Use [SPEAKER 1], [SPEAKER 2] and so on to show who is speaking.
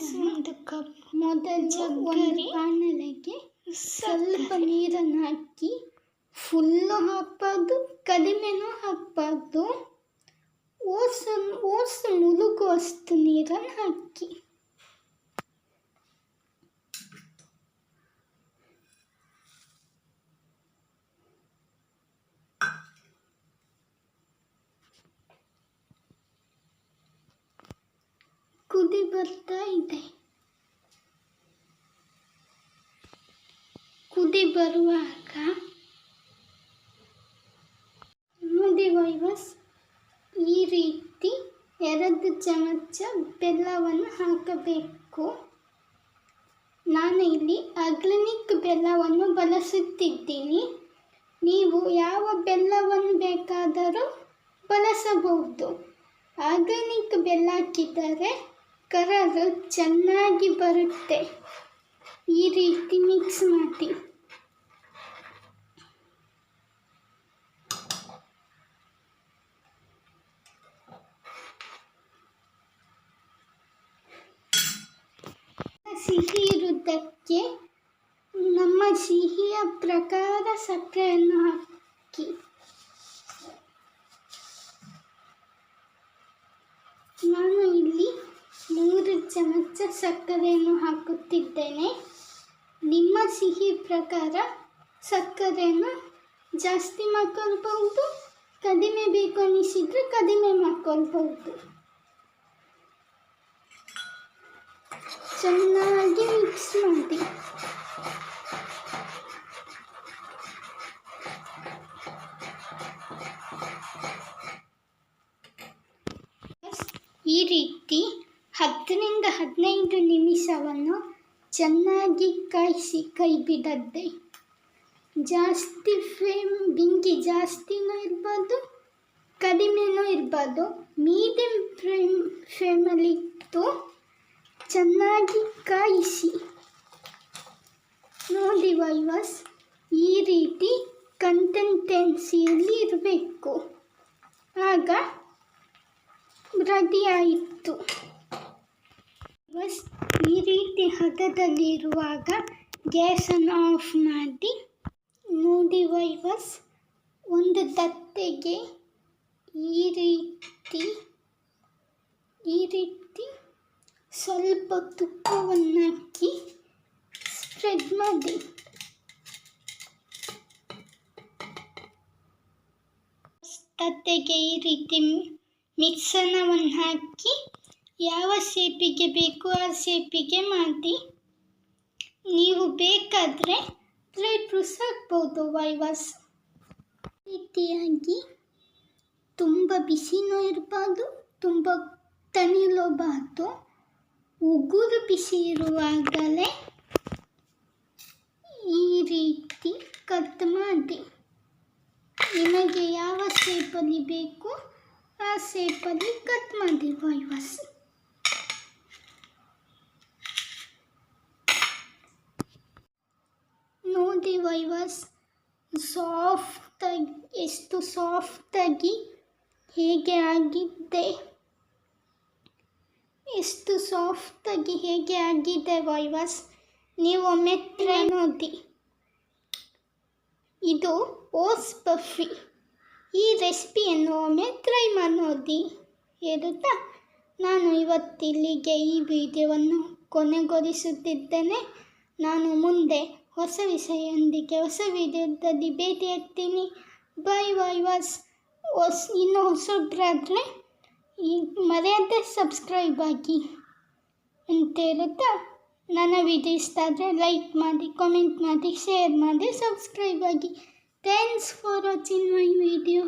[SPEAKER 1] ಒಂದು ಕಪ್
[SPEAKER 2] ಮೊದಲು ಒಂದು ಬಾಣಲೆಗೆ ಸ್ವಲ್ಪ ನೀರನ್ನು ಹಾಕಿ ಫುಲ್ಲು ಹಾಕ್ಬಾರ್ದು ಕಡಿಮೆನೂ ಹಾಕ್ಬಾರ್ದು. ಓಸನ್ ಓಸ ಮುಳುಗುವಷ್ಟು ನೀರನ್ನು ಹಾಕಿ ಕುದಿ ಬರ್ತಾ ಇದೆ. ಕುದಿ ಬರುವಾಗ ಮುದಿ ವೈವಸ್ ಈ ರೀತಿ ಎರಡು ಚಮಚ ಬೆಲ್ಲವನ್ನು ಹಾಕಬೇಕು. ನಾನು ಇಲ್ಲಿ ಅಗ್ಲಿನಿಕ್ ಬೆಲ್ಲವನ್ನು ಬಳಸುತ್ತಿದ್ದೀನಿ. ನೀವು ಯಾವ ಬೆಲ್ಲವನ್ನು ಬೇಕಾದರೂ ಬಳಸಬಹುದು. ಆರ್ಗ್ಯಾನಿಕ್ ಬೆಲ್ಲ ಹಾಕಿದರೆ ಕರರು ಚೆನ್ನಾಗಿ ಬರುತ್ತೆ. ಈ ರೀತಿ ಮಿಕ್ಸ್ ಮಾಡಿ. ಸಿಹಿ ಇರುವುದಕ್ಕೆ ನಮ್ಮ ಸಿಹಿಯ ಪ್ರಕಾರ ಸಕ್ಕರೆಯನ್ನು ಹಾಕಿ ನಾನು ಇಲ್ಲಿ ಮೂರು ಚಮಚ ಸಕ್ಕರೆಯನ್ನು ಹಾಕುತ್ತಿದ್ದೇನೆ. ನಿಮ್ಮ ಸಿಹಿ ಪ್ರಕಾರ ಸಕ್ಕರೆಯನ್ನು ಜಾಸ್ತಿ ಮಾಡ್ಕೊಳ್ಬಹುದು, ಕಡಿಮೆ ಬೇಕು ಅನಿಸಿದರೆ ಕಡಿಮೆ ಮಾಡ್ಕೊಳ್ಬಹುದು. ಚೆನ್ನಾಗಿ ಮಿಕ್ಸ್ ಮಾಡಿ. ಈ ರೀತಿ ಹತ್ತರಿಂದ ಹದಿನೈದು ನಿಮಿಷವನ್ನು ಚೆನ್ನಾಗಿ ಕಾಯಿಸಿ ಕೈ ಬಿಡದ್ದೆ ಜಾಸ್ತಿ ಫ್ಲೇಮ್ ಬೆಂಕಿ ಜಾಸ್ತಿನೂ ಇರ್ಬೋದು, ಕಡಿಮೆನೂ ಇರ್ಬೋದು. ಮೀಡಿಯಮ್ ಫ್ಲೇಮ್ ಫ್ಲೇಮಲ್ಲಿಟ್ಟು ಚೆನ್ನಾಗಿ ಕಾಯಿಸಿ. ನೋಡಿ ವೈವಸ್ ಈ ರೀತಿ ಕಂಟೆಂಟೆನ್ಸಿಯಲ್ಲಿ ಇರಬೇಕು. ಆಗ ರೆಡಿ ಆಯಿತು. ಹದದಲ್ಲಿರುವಾಗ ಗ್ಯಾಸನ್ನು ಆಫ್ ಮಾಡಿ ನೋಡಿ ವೈವಸ್ ಒಂದು ದತ್ತೆಗೆ ಈ ರೀತಿ ಈ ರೀತಿ ಸ್ವಲ್ಪ ತುಪ್ಪವನ್ನು ಹಾಕಿ ಸ್ಪ್ರೆಡ್ ಮಾಡಿ. ತತ್ತೆಗೆ ಈ ರೀತಿ ಮಿಶ್ರಣವನ್ನು ಹಾಕಿ ಯಾವ ಶೇಪಿಗೆ ಬೇಕು ಆ ಶೇಪಿಗೆ ಮಾಡಿ ನೀವು ಬೇಕಾದರೆ ಪ್ಲೇಟ್ ಫ್ರೂಟ್ಸ್ ಹಾಕ್ಬೋದು, ವೈವಾಸ್. ರೀತಿಯಾಗಿ ತುಂಬ ಬಿಸಿನೂ ಇರಬಾರ್ದು, ತುಂಬ ತನಿಲೋಬಾರ್ದು ಉಗುರು ಬಿಸಿ ಇರುವಾಗಲೇ ಈ ರೀತಿ ಕಟ್ ಮಾಡಿ ನಿಮಗೆ ಯಾವ ಶೇಪಲ್ಲಿ ಬೇಕು ಆ ಶೇಪಲ್ಲಿ ಕಟ್ ಮಾಡಿ ವೈವಸ್ ನೋಡಿ ವೈವಸ್ ಸಾಫ್ಟಾಗಿ, ಎಷ್ಟು ಸಾಫ್ಟಾಗಿ, ಹೇಗೆ ಆಗಿದೆ? ಎಷ್ಟು ಸಾಫ್ಟಾಗಿ, ಹೇಗೆ ಆಗಿದೆ, ವೈವಸ್? ಒಮ್ಮೆ ಟ್ರೈ ನೋಡಿ. ಇದು ಓಸ್ ಬಫಿ. ಈ ರೆಸಿಪಿಯನ್ನು ಒಮ್ಮೆ ಟ್ರೈ ಮಾಡಿ ನೋಡಿ, ಹೇಳುತ್ತಾ? ನಾನು ಇವತ್ತಿಲ್ಲಿಗೆ ಈ ವಿಡಿಯೋವನ್ನು ಕೊನೆಗೊಳಿಸುತ್ತಿದ್ದೇನೆ. ನಾನು ಮುಂದೆ ಹೊಸ ವಿಷಯದೊಂದಿಗೆ ಹೊಸ ವಿಡಿಯೋದಲ್ಲಿ ಭೇಟಿಯಾಗ್ತೀನಿ ಬಾಯ್ ಬಾಯ್ ವಾಸ್ ಹೊಸ ಇನ್ನೂ ಹೊಸಬ್ರಾದರೆ ಈ ಮರೆಯದೆ ಸಬ್ಸ್ಕ್ರೈಬ್ ಆಗಿ ಅಂತ ಹೇಳುತ್ತಾ ನನ್ನ ವಿಡಿಯೋ ಇಷ್ಟ ಆದರೆ ಲೈಕ್ ಮಾಡಿ ಕಾಮೆಂಟ್ ಮಾಡಿ ಶೇರ್ ಮಾಡಿ ಸಬ್ಸ್ಕ್ರೈಬ್ ಆಗಿ thanks for watching my video